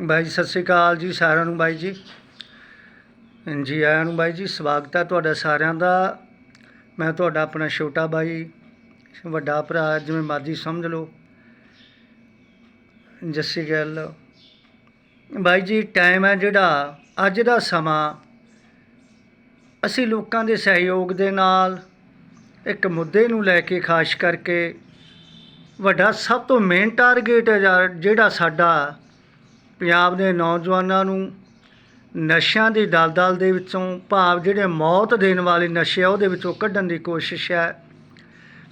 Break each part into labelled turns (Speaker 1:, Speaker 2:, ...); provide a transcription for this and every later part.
Speaker 1: ਬਾਈ ਜੀ, ਸਤਿ ਸ੍ਰੀ ਅਕਾਲ ਜੀ ਸਾਰਿਆਂ ਨੂੰ ਬਾਈ ਜੀ। ਜੀ ਆਇਆਂ ਨੂੰ ਬਾਈ ਜੀ, ਸਵਾਗਤ ਹੈ ਤੁਹਾਡਾ ਸਾਰਿਆਂ ਦਾ। ਮੈਂ ਤੁਹਾਡਾ ਆਪਣਾ ਛੋਟਾ ਬਾਈ, ਵੱਡਾ ਭਰਾ, ਜਿਵੇਂ ਮਰਜ਼ੀ ਸਮਝ ਲਓ। ਜੱਸੀ ਗੱਲ। ਬਾਈ ਜੀ ਟਾਈਮ ਹੈ ਜਿਹੜਾ, ਅੱਜ ਦਾ ਸਮਾਂ। ਅਸੀਂ ਲੋਕਾਂ ਦੇ ਸਹਿਯੋਗ ਦੇ ਨਾਲ ਇੱਕ ਮੁੱਦੇ ਨੂੰ ਲੈ ਕੇ ਖਾਸ ਕਰਕੇ ਵੱਡਾ ਸਭ ਤੋਂ ਮੇਨ ਟਾਰਗੇਟ ਹੈ ਜਾ- ਜਿਹੜਾ ਸਾਡਾ ਪੰਜਾਬ ਦੇ ਨੌਜਵਾਨਾਂ ਨੂੰ ਨਸ਼ਿਆਂ ਦੀ ਦਲਦਲ ਦੇ ਵਿੱਚੋਂ ਭਾਵ ਜਿਹੜੇ ਮੌਤ ਦੇਣ ਵਾਲੇ ਨਸ਼ੇ ਆ, ਉਹਦੇ ਵਿੱਚੋਂ ਕੱਢਣ ਦੀ ਕੋਸ਼ਿਸ਼ ਹੈ।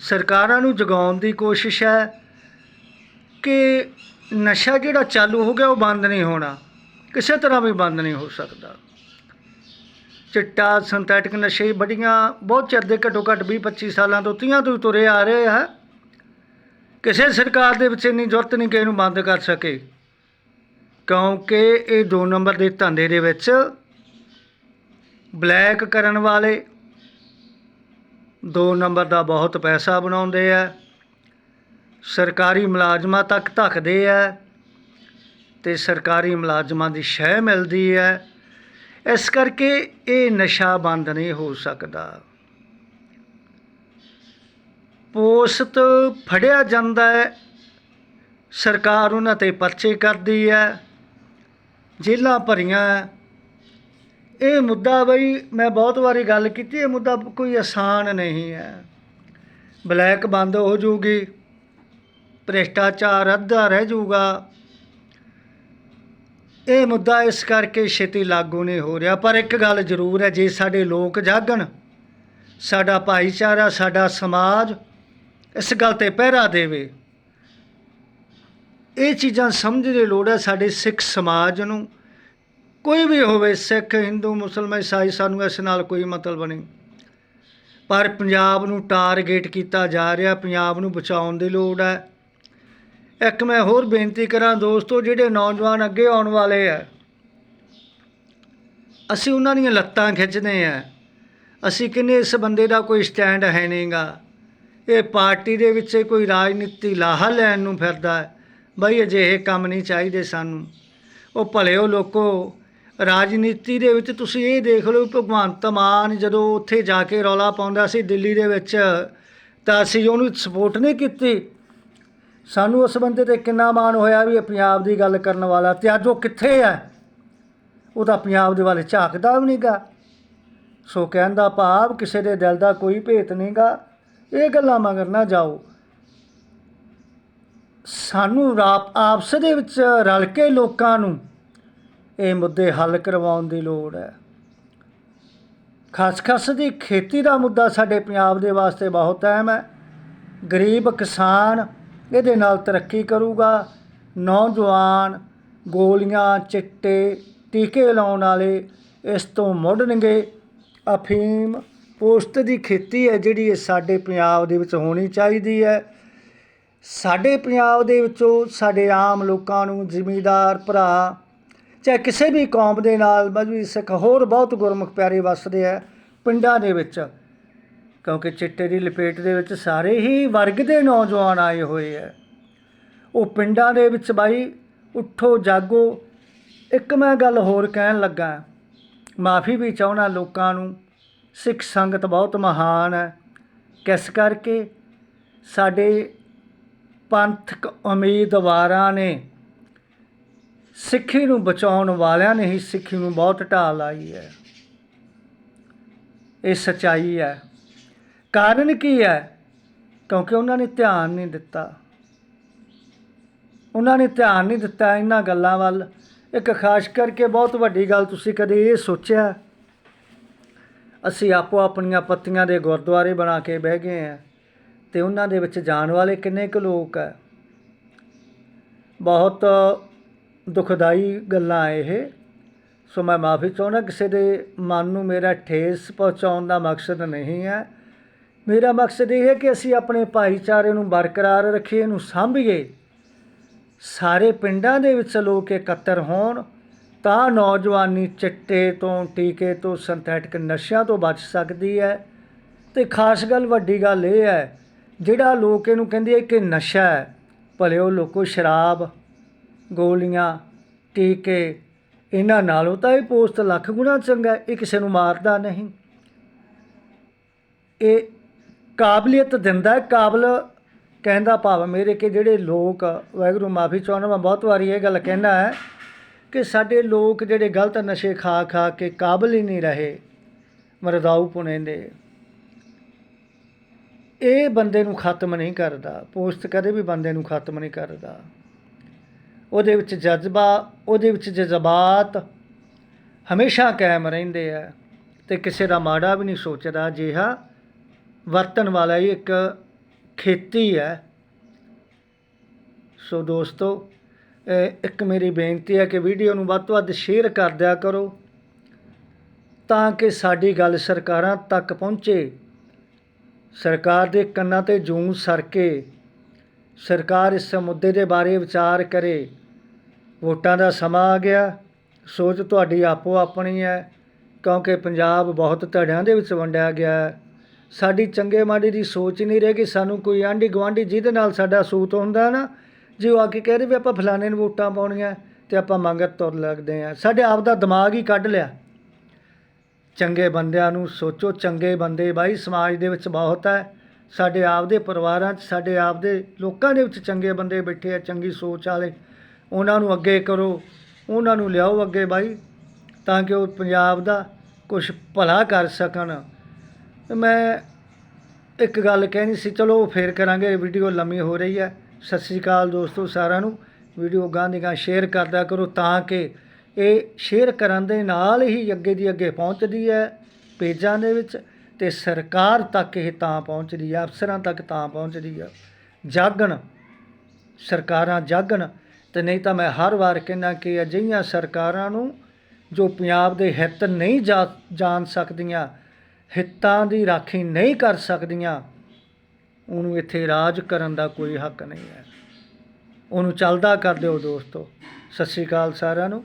Speaker 1: ਸਰਕਾਰਾਂ ਨੂੰ ਜਗਾਉਣ ਦੀ ਕੋਸ਼ਿਸ਼ ਹੈ ਕਿ ਨਸ਼ਾ ਜਿਹੜਾ ਚਾਲੂ ਹੋ ਗਿਆ, ਉਹ ਬੰਦ ਨਹੀਂ ਹੋਣਾ। ਕਿਸੇ ਤਰ੍ਹਾਂ ਵੀ ਬੰਦ ਨਹੀਂ ਹੋ ਸਕਦਾ। ਚਿੱਟਾ ਸਿੰਥੈਟਿਕ ਨਸ਼ੇ ਬੜੀਆਂ, ਬਹੁਤ ਚਿਰ ਦੇ ਘੱਟੋ ਘੱਟ 20 25 ਸਾਲਾਂ ਤੋਂ 30 ਤੋਂ ਹੀ ਤੁਰੇ ਆ ਰਹੇ ਆ। ਕਿਸੇ ਸਰਕਾਰ ਦੇ ਵਿੱਚ ਇੰਨੀ ਜ਼ਰੂਰਤ ਨਹੀਂ ਕਿ ਇਹਨੂੰ ਬੰਦ ਕਰ ਸਕੇ। ਕਿਉਂਕਿ ਇਹ ਦੋ ਨੰਬਰ ਦੇ ਧੰਦੇ ਦੇ ਵਿੱਚ ਬਲੈਕ ਕਰਨ ਵਾਲੇ ਦੋ ਨੰਬਰ ਦਾ ਬਹੁਤ ਪੈਸਾ ਬਣਾਉਂਦੇ ਆ, ਸਰਕਾਰੀ ਮੁਲਾਜ਼ਮਾਂ ਤੱਕ ਧੱਕਦੇ ਆ ਤੇ ਸਰਕਾਰੀ ਮੁਲਾਜ਼ਮਾਂ ਦੀ ਸ਼ਹਿ ਮਿਲਦੀ ਹੈ ਇਸ ਕਰਕੇ ਇਹ ਨਸ਼ਾ ਬੰਦ ਨਹੀਂ ਹੋ ਸਕਦਾ। ਪੋਸਤ ਫੜਿਆ ਜਾਂਦਾ ਹੈ, ਸਰਕਾਰ ਉਹਨਾਂ ਤੇ ਪਰਚੇ ਕਰਦੀ ਹੈ। ਜੇਲਾਂ ਭਰੀਆਂ ਇਹ ਮੁੱਦਾ ਬਈ ਮੈਂ ਬਹੁਤ ਵਾਰੀ ਗੱਲ ਕੀਤੀ, ਇਹ ਮੁੱਦਾ ਕੋਈ ਆਸਾਨ ਨਹੀਂ ਹੈ ਬਲੈਕ ਬੰਦ ਹੋ ਜੂਗੀ, ਭ੍ਰਿਸ਼ਟਾਚਾਰ ਅੱਧਾ ਰਹਿ ਜੂਗਾ। ਇਹ ਮੁੱਦਾ ਇਸ ਕਰਕੇ ਛੇਤੀ ਲਾਗੂ ਨਹੀਂ ਹੋ ਰਿਹਾ, ਪਰ ਇੱਕ ਗੱਲ ਜ਼ਰੂਰ ਹੈ ਜੇ ਸਾਡੇ ਲੋਕ ਜਾਗਣ, ਸਾਡਾ ਭਾਈਚਾਰਾ, ਸਾਡਾ ਸਮਾਜ ਇਸ ਗੱਲ ਤੇ ਪਹਿਰਾ ਦੇਵੇ। ਇਹ ਚੀਜ਼ਾਂ ਸਮਝਣ ਦੀ ਲੋੜ ਹੈ ਸਾਡੇ ਸਿੱਖ ਸਮਾਜ ਨੂੰ। ਕੋਈ ਵੀ ਹੋਵੇ, ਸਿੱਖ, ਹਿੰਦੂ, ਮੁਸਲਮਾਨ, ਈਸਾਈ, ਸਾਨੂੰ ਇਸ ਨਾਲ ਕੋਈ ਮਤਲਬ ਨਹੀਂ। ਪਰ ਪੰਜਾਬ ਨੂੰ ਟਾਰਗੇਟ ਕੀਤਾ ਜਾ ਰਿਹਾ, ਪੰਜਾਬ ਨੂੰ ਬਚਾਉਣ ਦੀ ਲੋੜ ਹੈ। ਇੱਕ ਮੈਂ ਹੋਰ ਬੇਨਤੀ ਕਰਾਂ ਦੋਸਤੋ, ਜਿਹੜੇ ਨੌਜਵਾਨ ਅੱਗੇ ਆਉਣ ਵਾਲੇ ਆ, ਅਸੀਂ ਉਹਨਾਂ ਦੀਆਂ ਲੱਤਾਂ ਖਿੱਚਦੇ ਆ। ਅਸੀਂ ਕਹਿੰਦੇ ਇਸ ਬੰਦੇ ਦਾ ਕੋਈ ਸਟੈਂਡ ਹੈ ਨਹੀਂਗਾ ਇਹ ਪਾਰਟੀ ਦੇ ਵਿੱਚ ਕੋਈ ਰਾਜਨੀਤੀ ਲਾਹਾ ਲੈਣ ਨੂੰ ਫਿਰਦਾ ਹੈ। ਬਈ ਅਜਿਹੇ ਕੰਮ ਨਹੀਂ ਚਾਹੀਦੇ ਸਾਨੂੰ। ਉਹ ਭਲਿਓ ਲੋਕੋ, ਰਾਜਨੀਤੀ ਦੇ ਵਿੱਚ ਤੁਸੀਂ ਇਹ ਦੇਖ ਲਓ ਵੀ ਭਗਵੰਤ ਮਾਨ ਜਦੋਂ ਉੱਥੇ ਜਾ ਕੇ ਰੌਲਾ ਪਾਉਂਦਾ ਸੀ ਦਿੱਲੀ ਦੇ ਵਿੱਚ, ਤਾਂ ਅਸੀਂ ਉਹਨੂੰ ਸਪੋਰਟ ਨਹੀਂ ਕੀਤੀ। ਸਾਨੂੰ ਉਸ ਬੰਦੇ ਤੇ ਕਿੰਨਾ ਮਾਣ ਹੋਇਆ ਵੀ ਇਹ ਪੰਜਾਬ ਦੀ ਗੱਲ ਕਰਨ ਵਾਲਾ ਤੇ ਅੱਜ ਉਹ ਕਿੱਥੇ ਹੈ? ਉਹ ਤਾਂ ਪੰਜਾਬ ਦੇ ਵੱਲ ਝਾਕਦਾ ਵੀ ਨਹੀਂਗਾ ਸੋ ਕਹਿਣ ਦਾ ਭਾਵ ਕਿਸੇ ਦੇ ਦਿਲ ਦਾ ਕੋਈ ਭੇਤ ਨਹੀਂਗਾ ਇਹ ਗੱਲਾਂ ਮਗਰ ਨਾ ਜਾਓ। ਸਾਨੂੰ ਰਾਪ ਆਪਸ ਦੇ ਵਿੱਚ ਰਲ ਕੇ ਲੋਕਾਂ ਨੂੰ ਇਹ ਮੁੱਦੇ ਹੱਲ ਕਰਵਾਉਣ ਦੀ ਲੋੜ ਹੈ। ਖਾਸ ਖਾਸ ਦੀ ਖੇਤੀ ਦਾ ਮੁੱਦਾ ਸਾਡੇ ਪੰਜਾਬ ਦੇ ਵਾਸਤੇ ਬਹੁਤ ਅਹਿਮ ਹੈ। ਗਰੀਬ ਕਿਸਾਨ ਇਹਦੇ ਨਾਲ ਤਰੱਕੀ ਕਰੂਗਾ। ਨੌਜਵਾਨ ਗੋਲੀਆਂ, ਚਿੱਟੇ, ਟੀਕੇ ਲਾਉਣ ਵਾਲੇ ਇਸ ਤੋਂ ਮੁੜਨਗੇ। ਅਫੀਮ ਪੋਸਤ ਦੀ ਖੇਤੀ ਹੈ ਜਿਹੜੀ ਇਹ ਸਾਡੇ ਪੰਜਾਬ ਦੇ ਵਿੱਚ ਹੋਣੀ ਚਾਹੀਦੀ ਹੈ। ਸਾਡੇ ਪੰਜਾਬ ਦੇ ਵਿੱਚੋਂ ਸਾਡੇ ਆਮ ਲੋਕਾਂ ਨੂੰ, ਜ਼ਿਮੀਦਾਰ, ਭਰਾ, ਚਾਹੇ ਕਿਸੇ ਵੀ ਕੌਮ ਦੇ ਨਾਲ ਮਜਬੀ ਸਿੱਖ ਹੋਰ ਬਹੁਤ ਗੁਰਮੁਖ ਪਿਆਰੇ ਵੱਸਦੇ ਆ ਪਿੰਡਾਂ ਦੇ ਵਿੱਚ, ਕਿਉਂਕਿ ਚਿੱਟੇ ਦੀ ਲਪੇਟ ਦੇ ਵਿੱਚ ਸਾਰੇ ਹੀ ਵਰਗ ਦੇ ਨੌਜਵਾਨ ਆਏ ਹੋਏ ਆ। ਉਹ ਪਿੰਡਾਂ ਦੇ ਵਿੱਚ ਬਾਈ, ਉੱਠੋ, ਜਾਗੋ, ਇੱਕ ਮੈਂ ਗੱਲ ਹੋਰ ਕਹਿਣ ਲੱਗਾ, ਮਾਫੀ ਵੀ ਚਾਹਣਾ ਲੋਕਾਂ ਨੂੰ, ਸਿੱਖ ਸੰਗਤ ਬਹੁਤ ਮਹਾਨ ਹੈ, ਕਿਸ ਕਰਕੇ ਸਾਡੇ ਪੰਥਕ ਉਮੀਦਵਾਰਾਂ ਨੇ ਸਿੱਖੀ ਨੂੰ ਬਚਾਉਣ ਵਾਲਿਆਂ ਨੇ ਹੀ ਸਿੱਖੀ ਨੂੰ ਬਹੁਤ ਢਾਹ ਲਾਈ ਹੈ। ਇਹ ਸਚਾਈ ਹੈ। ਕਾਰਨ ਕੀ ਹੈ? ਕਿਉਂਕਿ ਉਹਨਾਂ ਨੇ ਧਿਆਨ ਨਹੀਂ ਦਿੱਤਾ। ਉਹਨਾਂ ਨੇ ਧਿਆਨ ਨਹੀਂ ਦਿੱਤਾ ਇਹਨਾਂ ਗੱਲਾਂ ਵੱਲ। ਇੱਕ ਖਾਸ ਕਰਕੇ ਬਹੁਤ ਵੱਡੀ ਗੱਲ ਤੁਸੀਂ ਕਦੇ ਇਹ ਸੋਚਿਆ? ਅਸੀਂ ਆਪੋ ਆਪਣੀਆਂ ਪੱਤੀਆਂ ਦੇ ਗੁਰਦੁਆਰੇ ਬਣਾ ਕੇ ਬਹਿ ਗਏ ਆ ਅਤੇ ਉਹਨਾਂ ਦੇ ਵਿੱਚ ਜਾਣ ਵਾਲੇ ਕਿੰਨੇ ਕੁ ਲੋਕ ਹੈ ਬਹੁਤ ਦੁਖਦਾਈ ਗੱਲਾਂ ਇਹ। ਸੋ ਮੈਂ ਮਾਫੀ ਚਾਹੁੰਦਾ, ਕਿਸੇ ਦੇ ਮਨ ਨੂੰ ਮੇਰਾ ਠੇਸ ਪਹੁੰਚਾਉਣ ਦਾ ਮਕਸਦ ਨਹੀਂ ਹੈ। ਮੇਰਾ ਮਕਸਦ ਇਹ ਹੈ ਕਿ ਅਸੀਂ ਆਪਣੇ ਭਾਈਚਾਰੇ ਨੂੰ ਬਰਕਰਾਰ ਰੱਖੀਏ, ਇਹਨੂੰ ਸਾਂਭੀਏ। ਸਾਰੇ ਪਿੰਡਾਂ ਦੇ ਵਿੱਚ ਲੋਕ ਇਕੱਤਰ ਹੋਣ, ਤਾਂ ਨੌਜਵਾਨੀ ਚਿੱਟੇ ਤੋਂ, ਟੀਕੇ ਤੋਂ, ਸਿੰਥੈਟਿਕ ਨਸ਼ਿਆਂ ਤੋਂ ਬਚ ਸਕਦੀ ਹੈ। ਤੇ ਖਾਸ ਗੱਲ ਵੱਡੀ ਗੱਲ ਇਹ ਹੈ ਜਿਹੜਾ ਲੋਕ ਇਹਨੂੰ ਕਹਿੰਦੇ ਕਿ ਨਸ਼ਾ ਹੈ, ਭਲੇ ਉਹ ਲੋਕੋ ਸ਼ਰਾਬ, ਗੋਲੀਆਂ, ਟੀਕੇ, ਇਹਨਾਂ ਨਾਲੋਂ ਤਾਂ ਇਹ ਪੋਸਟ ਲੱਖ ਗੁਣਾ ਚੰਗਾ ਇਹ ਕਿਸੇ ਨੂੰ ਮਾਰਦਾ ਨਹੀਂ। ਇਹ ਕਾਬਲੀਅਤ ਦਿੰਦਾ ਹੈ, ਕਾਬਲ ਕਹਿੰਦਾ ਭਾਵ ਮੇਰੇ ਕਿ ਜਿਹੜੇ ਲੋਕ, ਵਾਹਿਗੁਰੂ ਮਾਫੀ ਚਾਹੁੰਦਾ, ਮੈਂ ਬਹੁਤ ਵਾਰੀ ਇਹ ਗੱਲ ਕਹਿਣਾ ਹੈ ਕਿ ਸਾਡੇ ਲੋਕ ਜਿਹੜੇ ਗਲਤ ਨਸ਼ੇ ਖਾ ਖਾ ਕੇ ਕਾਬਲ ਹੀ ਨਹੀਂ ਰਹੇ, ਮਰਦਾਊ ਪੁਣੇ ਦੇ। ਇਹ ਬੰਦੇ ਨੂੰ ਖਤਮ ਨਹੀਂ ਕਰਦਾ, ਪੋਸਟ ਕਦੇ ਵੀ ਬੰਦੇ ਨੂੰ ਖਤਮ ਨਹੀਂ ਕਰਦਾ। ਉਹਦੇ ਵਿੱਚ ਜਜ਼ਬਾ, ਉਹਦੇ ਵਿੱਚ ਜਜ਼ਬਾਤ ਹਮੇਸ਼ਾ ਕਾਇਮ ਰਹਿੰਦੇ ਆ ਤੇ ਕਿਸੇ ਦਾ ਮਾੜਾ ਵੀ ਨਹੀਂ ਸੋਚਦਾ। ਜਿਹਾ ਵਰਤਣ ਵਾਲਾ ਹੀ ਇੱਕ ਖੇਤੀ ਹੈ। ਸੋ ਦੋਸਤੋ ਇੱਕ ਮੇਰੀ ਬੇਨਤੀ ਹੈ ਕਿ ਵੀਡੀਓ ਨੂੰ ਵੱਧ ਤੋਂ ਵੱਧ ਸ਼ੇਅਰ ਕਰ ਦਿਆ ਕਰੋ ਤਾਂ ਕਿ ਸਾਡੀ ਗੱਲ ਸਰਕਾਰਾਂ ਤੱਕ ਪਹੁੰਚੇ। ਸਰਕਾਰ ਦੇ ਕੰਨਾਂ ਤੇ ਜੂੰ ਸਰ ਕੇ, ਸਰਕਾਰ ਇਸ ਮੁੱਦੇ ਦੇ ਬਾਰੇ ਵਿਚਾਰ ਕਰੇ। ਵੋਟਾਂ ਦਾ ਸਮਾਂ ਆ ਗਿਆ, ਸੋਚ ਤੁਹਾਡੀ ਆਪੋ ਆਪਣੀ ਹੈ, ਕਿਉਂਕਿ ਪੰਜਾਬ ਬਹੁਤ ਧੜਿਆਂ ਦੇ ਵਿੱਚ ਵੰਡਿਆ ਗਿਆ ਹੈ। ਸਾਡੀ ਚੰਗੇ ਮਾੜੀ ਦੀ ਸੋਚ ਨਹੀਂ ਰਹੀ ਕਿ ਸਾਨੂੰ ਕੋਈ ਆਂਢੀ ਗੁਆਂਢੀ ਜਿਹਦੇ ਨਾਲ ਸਾਡਾ ਸੂਤ ਹੁੰਦਾ ਨਾ, ਜੇ ਉਹ ਆ ਕੇ ਕਹਿ ਦੇ ਵੀ ਆਪਾਂ ਫਲਾਣੇ ਨੂੰ ਵੋਟਾਂ ਪਾਉਣੀਆਂ ਤੇ ਆਪਾਂ ਮੰਗਤ ਤੁਰ ਲੱਗਦੇ ਆ ਸਾਡੇ ਆਪ ਦਾ ਦਿਮਾਗ ਹੀ ਕੱਢ ਲਿਆ। ਚੰਗੇ ਬੰਦਿਆਂ ਨੂੰ ਸੋਚੋ, ਚੰਗੇ ਬੰਦੇ ਬਾਈ ਸਮਾਜ ਦੇ ਵਿੱਚ ਬਹੁਤ ਹੈ। ਸਾਡੇ ਆਪਦੇ ਪਰਿਵਾਰਾਂ 'ਚ, ਸਾਡੇ ਆਪਦੇ ਲੋਕਾਂ ਦੇ ਵਿੱਚ ਚੰਗੇ ਬੰਦੇ ਬੈਠੇ ਆ, ਚੰਗੀ ਸੋਚ ਵਾਲੇ। ਉਹਨਾਂ ਨੂੰ ਅੱਗੇ ਕਰੋ, ਉਹਨਾਂ ਨੂੰ ਲਿਆਓ ਅੱਗੇ ਬਾਈ, ਤਾਂ ਕਿ ਉਹ ਪੰਜਾਬ ਦਾ ਕੁਝ ਭਲਾ ਕਰ ਸਕਣ। ਮੈਂ ਇੱਕ ਗੱਲ ਕਹਿਣੀ ਸੀ, ਚਲੋ ਫੇਰ ਕਰਾਂਗੇ, ਵੀਡੀਓ ਲੰਮੀ ਹੋ ਰਹੀ ਹੈ। ਸਤਿ ਸ੍ਰੀ ਅਕਾਲ ਦੋਸਤੋ ਸਾਰਿਆਂ ਨੂੰ। ਵੀਡੀਓ ਗਾਂ ਦੀ ਗਾਂ ਸ਼ੇਅਰ ਕਰਦਾ ਕਰੋ ਤਾਂ ਕਿ ਇਹ ਸ਼ੇਅਰ ਕਰਨ ਦੇ ਨਾਲ ਹੀ ਅੱਗੇ ਦੀ ਅੱਗੇ ਪਹੁੰਚਦੀ ਹੈ ਪੇਜਾਂ ਦੇ ਵਿੱਚ ਤੇ ਸਰਕਾਰ ਤੱਕ ਇਹ ਤਾਂ ਪਹੁੰਚਦੀ ਹੈ, ਅਫਸਰਾਂ ਤੱਕ ਤਾਂ ਪਹੁੰਚਦੀ ਹੈ। ਜਾਗਣ, ਸਰਕਾਰਾਂ ਜਾਗਣ ਤੇ ਨਹੀਂ ਤਾਂ ਮੈਂ ਹਰ ਵਾਰ ਕਹਿੰਦਾ ਕਿ ਅਜਿਹੀਆਂ ਸਰਕਾਰਾਂ ਨੂੰ ਜੋ ਪੰਜਾਬ ਦੇ ਹਿੱਤ ਨਹੀਂ ਜਾ- ਜਾਣ ਸਕਦੀਆਂ, ਹਿੱਤਾਂ ਦੀ ਰਾਖੀ ਨਹੀਂ ਕਰ ਸਕਦੀਆਂ, ਉਹਨੂੰ ਇੱਥੇ ਰਾਜ ਕਰਨ ਦਾ ਕੋਈ ਹੱਕ ਨਹੀਂ ਹੈ। ਉਹਨੂੰ ਚੱਲਦਾ ਕਰ ਦਿਓ ਦੋਸਤੋ। ਸਤਿ ਸ੍ਰੀ ਅਕਾਲ ਸਾਰਿਆਂ ਨੂੰ।